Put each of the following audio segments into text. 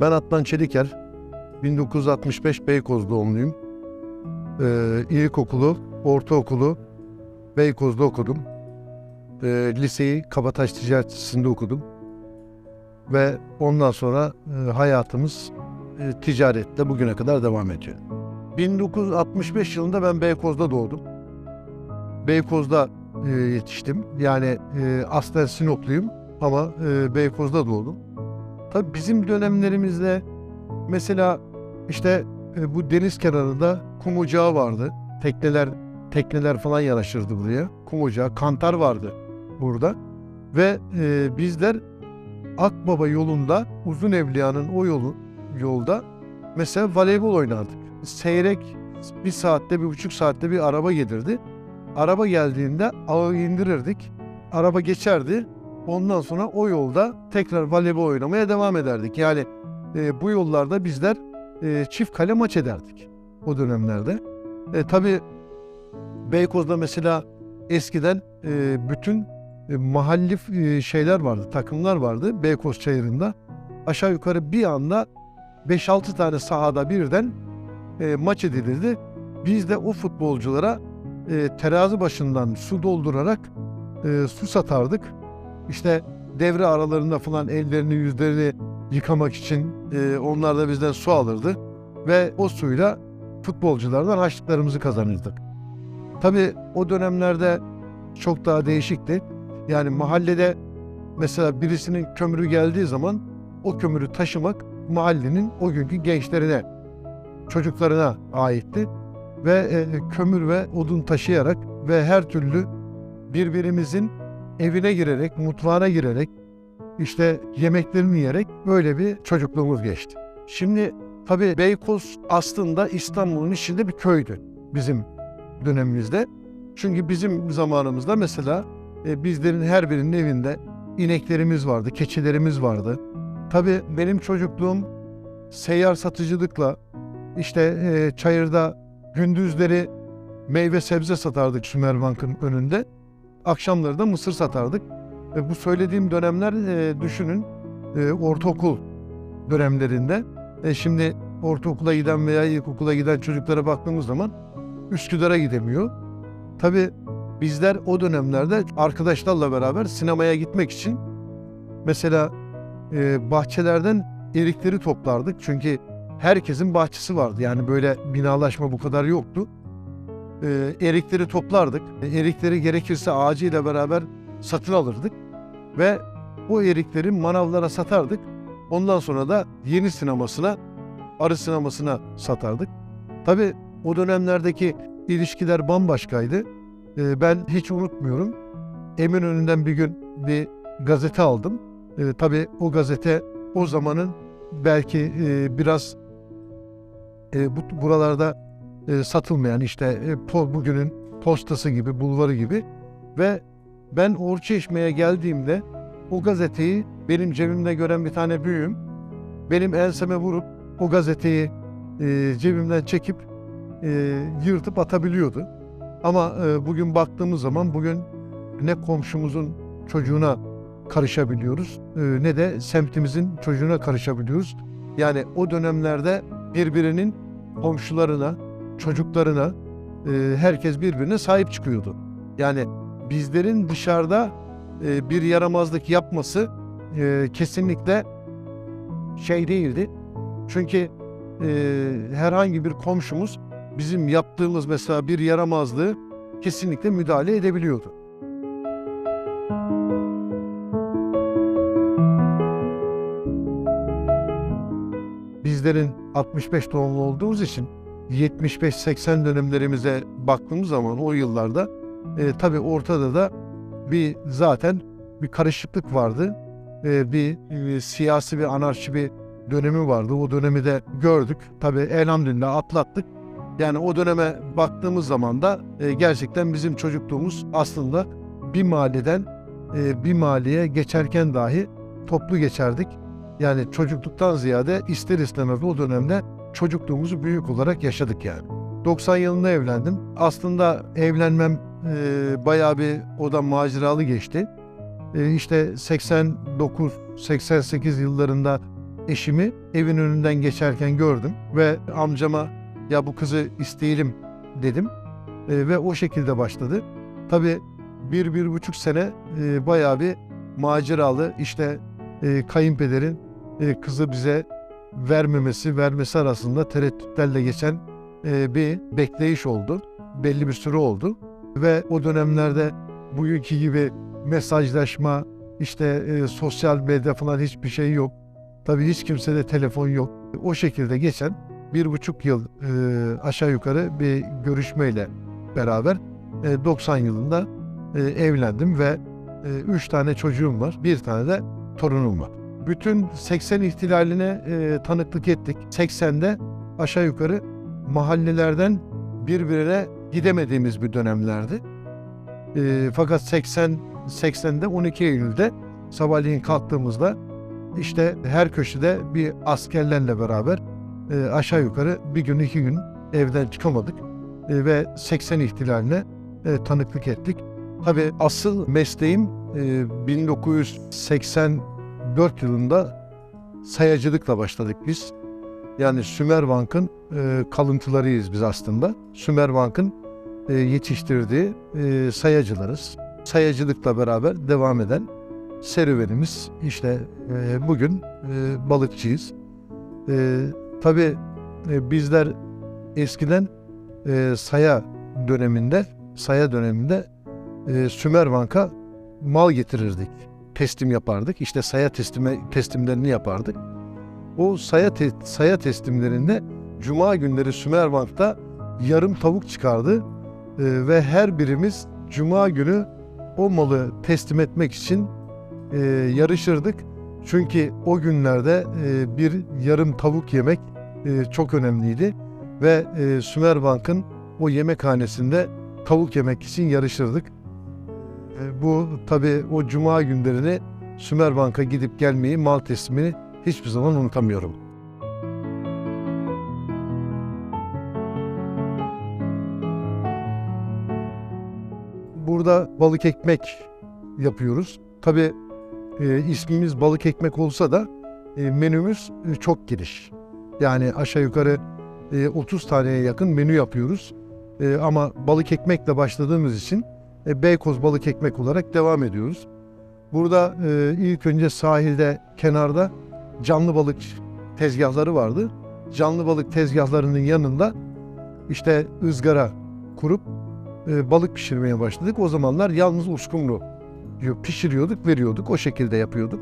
Ben Adnan Çeliker, 1965 Beykoz doğumluyum. Ee, ilkokulu, ortaokulu Beykoz'da okudum. Ee, liseyi Kabataş Ticaret Lisesi'nde okudum. Ve ondan sonra e, hayatımız e, ticaretle bugüne kadar devam ediyor. 1965 yılında ben Beykoz'da doğdum. Beykoz'da e, yetiştim. Yani e, aslen Sinopluyum ama e, Beykoz'da doğdum. Tabii bizim dönemlerimizde mesela işte e, bu deniz kenarında kum ocağı vardı. Tekneler tekneler falan yanaşırdı buraya. Kum ocağı, kantar vardı burada. Ve e, bizler Akbaba yolunda Uzun Evliya'nın o yolu yolda mesela voleybol oynardık. Seyrek bir saatte bir buçuk saatte bir araba gelirdi. Araba geldiğinde ağı indirirdik. Araba geçerdi. Ondan sonra o yolda tekrar voleybol oynamaya devam ederdik. Yani e, bu yollarda bizler e, çift kale maç ederdik o dönemlerde. E, tabii Beykoz'da mesela eskiden e, bütün e, mahalli e, şeyler vardı, takımlar vardı Beykoz çayırında. Aşağı yukarı bir anda 5-6 tane sahada birden e, maç edilirdi. Biz de o futbolculara e, terazi başından su doldurarak e, su satardık. İşte devre aralarında falan ellerini yüzlerini yıkamak için e, onlar da bizden su alırdı. Ve o suyla futbolculardan harçlıklarımızı kazanırdık. Tabii o dönemlerde çok daha değişikti. Yani mahallede mesela birisinin kömürü geldiği zaman o kömürü taşımak mahallenin o günkü gençlerine, çocuklarına aitti. Ve e, kömür ve odun taşıyarak ve her türlü birbirimizin evine girerek, mutfağına girerek, işte yemeklerini yiyerek böyle bir çocukluğumuz geçti. Şimdi tabii Beykoz aslında İstanbul'un içinde bir köydü bizim dönemimizde. Çünkü bizim zamanımızda mesela e, bizlerin her birinin evinde ineklerimiz vardı, keçilerimiz vardı. Tabii benim çocukluğum seyyar satıcılıkla işte e, çayırda gündüzleri meyve sebze satardık Sümer Bank'ın önünde. Akşamları da mısır satardık. E, bu söylediğim dönemler e, düşünün e, ortaokul dönemlerinde. E, şimdi ortaokula giden veya ilkokula giden çocuklara baktığımız zaman Üsküdar'a gidemiyor. Tabii bizler o dönemlerde arkadaşlarla beraber sinemaya gitmek için mesela e, bahçelerden erikleri toplardık. Çünkü herkesin bahçesi vardı. Yani böyle binalaşma bu kadar yoktu. E, erikleri toplardık. E, erikleri gerekirse ağacıyla beraber satın alırdık. Ve o erikleri manavlara satardık. Ondan sonra da yeni sinemasına, arı sinemasına satardık. Tabii o dönemlerdeki ilişkiler bambaşkaydı. Ee, ben hiç unutmuyorum. Eminönü'nden bir gün bir gazete aldım. Ee, tabii o gazete o zamanın belki e, biraz e, bu, buralarda e, satılmayan işte e, po, bugünün postası gibi, bulvarı gibi ve ben Orçeşme'ye geldiğimde o gazeteyi benim cebimde gören bir tane büyüğüm benim enseme vurup o gazeteyi e, cebimden çekip e, yırtıp atabiliyordu. Ama e, bugün baktığımız zaman bugün ne komşumuzun çocuğuna karışabiliyoruz e, ne de semtimizin çocuğuna karışabiliyoruz. Yani o dönemlerde birbirinin komşularına, çocuklarına e, herkes birbirine sahip çıkıyordu. Yani bizlerin dışarıda e, bir yaramazlık yapması e, kesinlikle şey değildi. Çünkü e, herhangi bir komşumuz bizim yaptığımız mesela bir yaramazlığı kesinlikle müdahale edebiliyordu. Bizlerin 65 doğumlu olduğumuz için 75-80 dönemlerimize baktığımız zaman o yıllarda e, tabii ortada da bir zaten bir karışıklık vardı. E, bir e, siyasi bir anarşi bir dönemi vardı. O dönemi de gördük. Tabii elhamdülillah atlattık. Yani o döneme baktığımız zaman da e, gerçekten bizim çocukluğumuz aslında bir mahalleden e, bir mahalleye geçerken dahi toplu geçerdik. Yani çocukluktan ziyade ister istemez o dönemde çocukluğumuzu büyük olarak yaşadık yani. 90 yılında evlendim. Aslında evlenmem e, bayağı bir o da maceralı geçti. E, işte 89-88 yıllarında eşimi evin önünden geçerken gördüm ve amcama ya bu kızı isteyelim dedim E, ve o şekilde başladı. Tabii bir, bir buçuk sene e, bayağı bir maceralı işte e, kayınpederin e, kızı bize vermemesi, vermesi arasında tereddütlerle geçen e, bir bekleyiş oldu. Belli bir süre oldu ve o dönemlerde bugünkü gibi mesajlaşma, işte e, sosyal medya falan hiçbir şey yok. Tabii hiç kimsede telefon yok. O şekilde geçen bir buçuk yıl e, aşağı yukarı bir görüşmeyle beraber e, 90 yılında e, evlendim ve e, üç tane çocuğum var. Bir tane de torunum var. Bütün 80 ihtilaline e, tanıklık ettik. 80'de aşağı yukarı mahallelerden birbirine gidemediğimiz bir dönemlerdi. E, fakat 80 80'de 12 Eylül'de sabahleyin kalktığımızda işte her köşede bir askerlerle beraber e, aşağı yukarı bir gün iki gün evden çıkamadık E, ve 80 ihtilaline e, tanıklık ettik. Tabii asıl mesleğim e, 1984 yılında sayacılıkla başladık biz. Yani Sümerbank'ın e, kalıntılarıyız biz aslında. Sümerbank'ın e, yetiştirdiği e, sayacılarız. Sayacılıkla beraber devam eden serüvenimiz işte e, bugün e, balıkçıyız. E, tabii e, bizler eskiden e, saya döneminde saya döneminde e, Sümerbank'a mal getirirdik. Teslim yapardık. İşte saya teslime, teslimlerini yapardık. O saya te- saya teslimlerinde Cuma günleri Sümerbank'ta yarım tavuk çıkardı E, ve her birimiz Cuma günü o malı teslim etmek için e, yarışırdık. Çünkü o günlerde e, bir yarım tavuk yemek e, çok önemliydi ve e, Sümerbank'ın o yemekhanesinde tavuk yemek için yarışırdık. E, bu tabii o cuma günlerini Sümerbank'a gidip gelmeyi, mal teslimini hiçbir zaman unutamıyorum. Burada balık ekmek yapıyoruz. Tabii e, ismimiz balık ekmek olsa da e, menümüz e, çok geniş. Yani aşağı yukarı e, 30 taneye yakın menü yapıyoruz. E, ama balık ekmekle başladığımız için e, Beykoz balık ekmek olarak devam ediyoruz. Burada e, ilk önce sahilde kenarda canlı balık tezgahları vardı. Canlı balık tezgahlarının yanında işte ızgara kurup e, balık pişirmeye başladık. O zamanlar yalnız uskumru pişiriyorduk, veriyorduk. O şekilde yapıyorduk.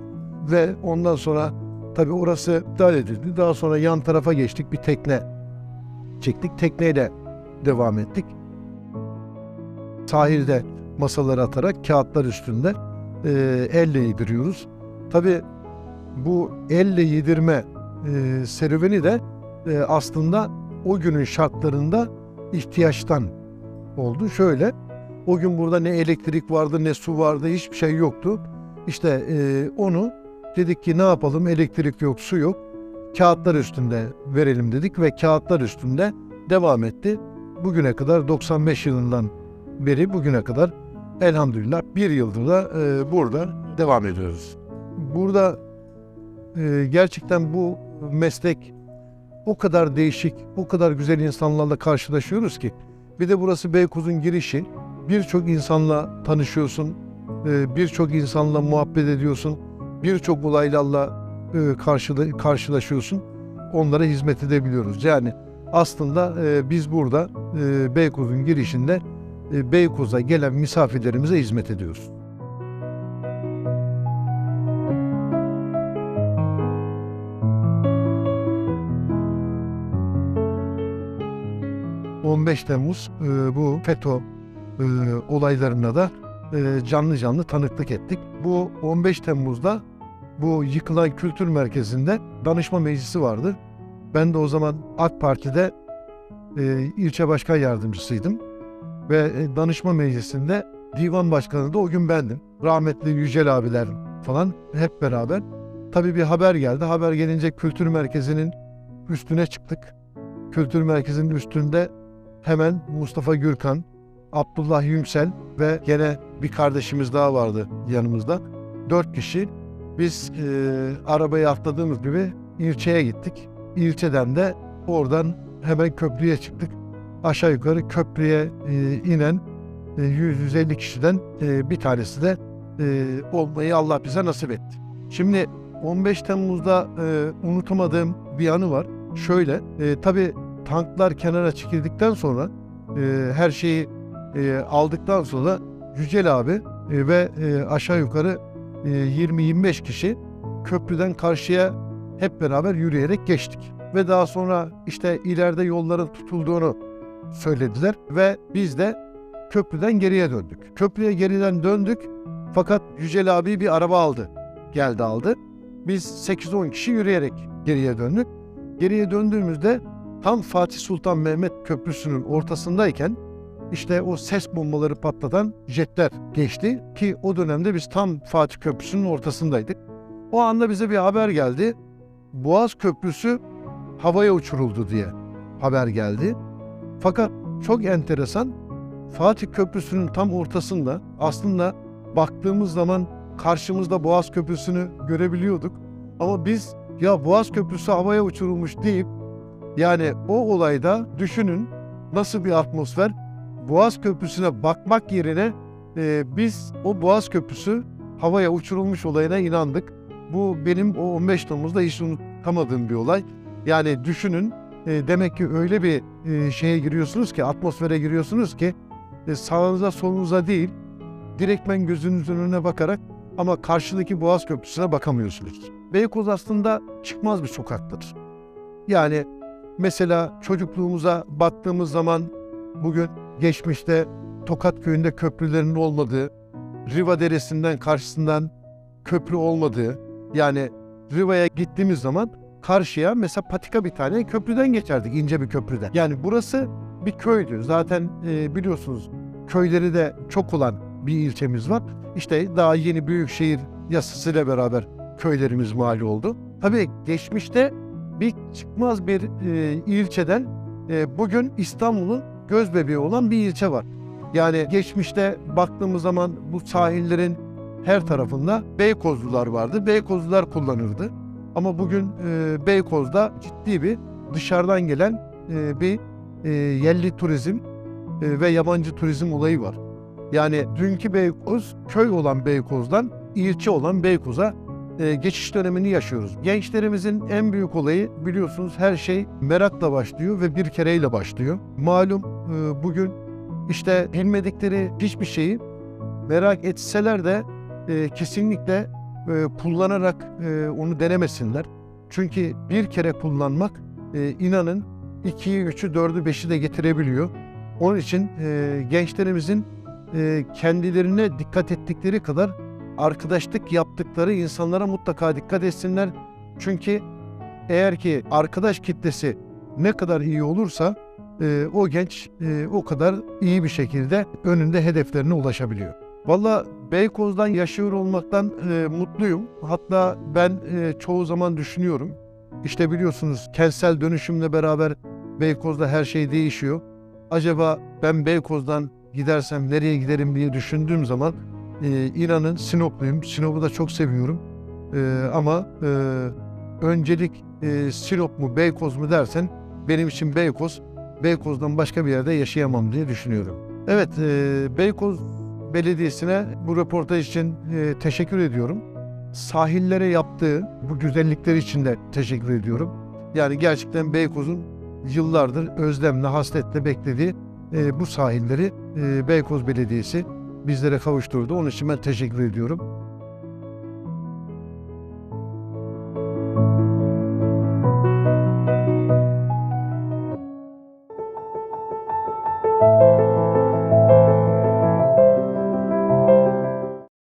Ve ondan sonra tabii orası iptal edildi. Daha sonra yan tarafa geçtik. Bir tekne çektik. Tekneyle devam ettik. Sahilde masaları atarak kağıtlar üstünde e, elle yediriyoruz. Tabii bu elle yedirme e, serüveni de e, aslında o günün şartlarında ihtiyaçtan oldu. Şöyle, o gün burada ne elektrik vardı ne su vardı hiçbir şey yoktu. İşte e, onu dedik ki ne yapalım elektrik yok su yok. Kağıtlar üstünde verelim dedik ve kağıtlar üstünde devam etti. Bugüne kadar 95 yılından beri bugüne kadar elhamdülillah bir yıldır da e, burada devam ediyoruz. Burada e, gerçekten bu meslek o kadar değişik, o kadar güzel insanlarla karşılaşıyoruz ki. Bir de burası Beykoz'un girişi. Birçok insanla tanışıyorsun, e, birçok insanla muhabbet ediyorsun, birçok olaylarla e, karşıla- karşılaşıyorsun. Onlara hizmet edebiliyoruz. Yani aslında e, biz burada e, Beykoz'un girişinde Beykoz'a gelen misafirlerimize hizmet ediyoruz. ...15 Temmuz e, bu FETÖ e, olaylarına da e, canlı canlı tanıklık ettik. Bu 15 Temmuz'da bu yıkılan kültür merkezinde danışma meclisi vardı. Ben de o zaman AK Parti'de e, ilçe başkan yardımcısıydım. Ve e, danışma meclisinde divan başkanı da o gün bendim. Rahmetli Yücel abiler falan hep beraber. Tabii bir haber geldi. Haber gelince kültür merkezinin üstüne çıktık. Kültür merkezinin üstünde hemen Mustafa Gürkan, Abdullah Yüksel ve gene bir kardeşimiz daha vardı yanımızda. Dört kişi biz e, arabaya atladığımız gibi ilçeye gittik. İlçeden de oradan hemen köprüye çıktık. Aşağı yukarı köprüye e, inen e, 100-150 kişiden e, bir tanesi de e, olmayı Allah bize nasip etti. Şimdi 15 Temmuz'da e, unutamadığım bir anı var. Şöyle, e, tabii tanklar kenara çekildikten sonra e, her şeyi e, aldıktan sonra Yücel abi e, ve e, aşağı yukarı e, 20-25 kişi köprüden karşıya hep beraber yürüyerek geçtik. Ve daha sonra işte ileride yolların tutulduğunu söylediler ve biz de köprüden geriye döndük. Köprüye geriden döndük fakat Yücel abi bir araba aldı. Geldi aldı. Biz 8-10 kişi yürüyerek geriye döndük. Geriye döndüğümüzde tam Fatih Sultan Mehmet Köprüsü'nün ortasındayken işte o ses bombaları patlatan jetler geçti ki o dönemde biz tam Fatih Köprüsü'nün ortasındaydık. O anda bize bir haber geldi. Boğaz Köprüsü havaya uçuruldu diye haber geldi. Fakat çok enteresan Fatih Köprüsü'nün tam ortasında aslında baktığımız zaman karşımızda Boğaz Köprüsü'nü görebiliyorduk. Ama biz ya Boğaz Köprüsü havaya uçurulmuş deyip yani o olayda düşünün nasıl bir atmosfer. Boğaz Köprüsü'ne bakmak yerine e, biz o Boğaz Köprüsü havaya uçurulmuş olayına inandık. Bu benim o 15 Temmuz'da hiç unutamadığım bir olay. Yani düşünün e, demek ki öyle bir e, şeye giriyorsunuz ki atmosfere giriyorsunuz ki e, sağınıza solunuza değil direktmen gözünüzün önüne bakarak ama karşıdaki Boğaz Köprüsü'ne bakamıyorsunuz. Beykoz aslında çıkmaz bir sokaktır. Yani mesela çocukluğumuza baktığımız zaman bugün geçmişte Tokat köyünde köprülerin olmadığı, Riva Deresi'nden karşısından köprü olmadığı, yani Riva'ya gittiğimiz zaman karşıya mesela patika bir tane köprüden geçerdik, ince bir köprüden. Yani burası bir köydü. Zaten e, biliyorsunuz köyleri de çok olan bir ilçemiz var. İşte daha yeni büyükşehir yasasıyla beraber köylerimiz mali oldu. Tabii geçmişte bir çıkmaz bir e, ilçeden e, bugün İstanbul'un göz bebeği olan bir ilçe var. Yani geçmişte baktığımız zaman bu sahillerin her tarafında Beykozlular vardı. Beykozlular kullanırdı. Ama bugün e, Beykoz'da ciddi bir dışarıdan gelen e, bir e, yerli turizm e, ve yabancı turizm olayı var. Yani dünkü Beykoz köy olan Beykoz'dan ilçe olan Beykoz'a e, geçiş dönemini yaşıyoruz. Gençlerimizin en büyük olayı biliyorsunuz her şey merakla başlıyor ve bir kereyle başlıyor. Malum e, bugün işte bilmedikleri hiçbir şeyi merak etseler de e, kesinlikle e, kullanarak e, onu denemesinler. Çünkü bir kere kullanmak e, inanın 2'yi, 3'ü, 4'ü, 5'i de getirebiliyor. Onun için e, gençlerimizin e, kendilerine dikkat ettikleri kadar arkadaşlık yaptıkları insanlara mutlaka dikkat etsinler. Çünkü eğer ki arkadaş kitlesi ne kadar iyi olursa e, o genç e, o kadar iyi bir şekilde önünde hedeflerine ulaşabiliyor. Valla Beykoz'dan yaşıyor olmaktan e, mutluyum. Hatta ben e, çoğu zaman düşünüyorum. İşte biliyorsunuz kentsel dönüşümle beraber Beykoz'da her şey değişiyor. Acaba ben Beykoz'dan gidersem nereye giderim diye düşündüğüm zaman e, inanın Sinopluyum. Sinop'u da çok seviyorum. E, ama e, öncelik e, Sinop mu Beykoz mu dersen benim için Beykoz. Beykoz'dan başka bir yerde yaşayamam diye düşünüyorum. Evet e, Beykoz Belediyesi'ne bu röportaj için e, teşekkür ediyorum. Sahillere yaptığı bu güzellikler için de teşekkür ediyorum. Yani gerçekten Beykoz'un yıllardır özlemle, hasretle beklediği e, bu sahilleri e, Beykoz Belediyesi bizlere kavuşturdu. Onun için ben teşekkür ediyorum.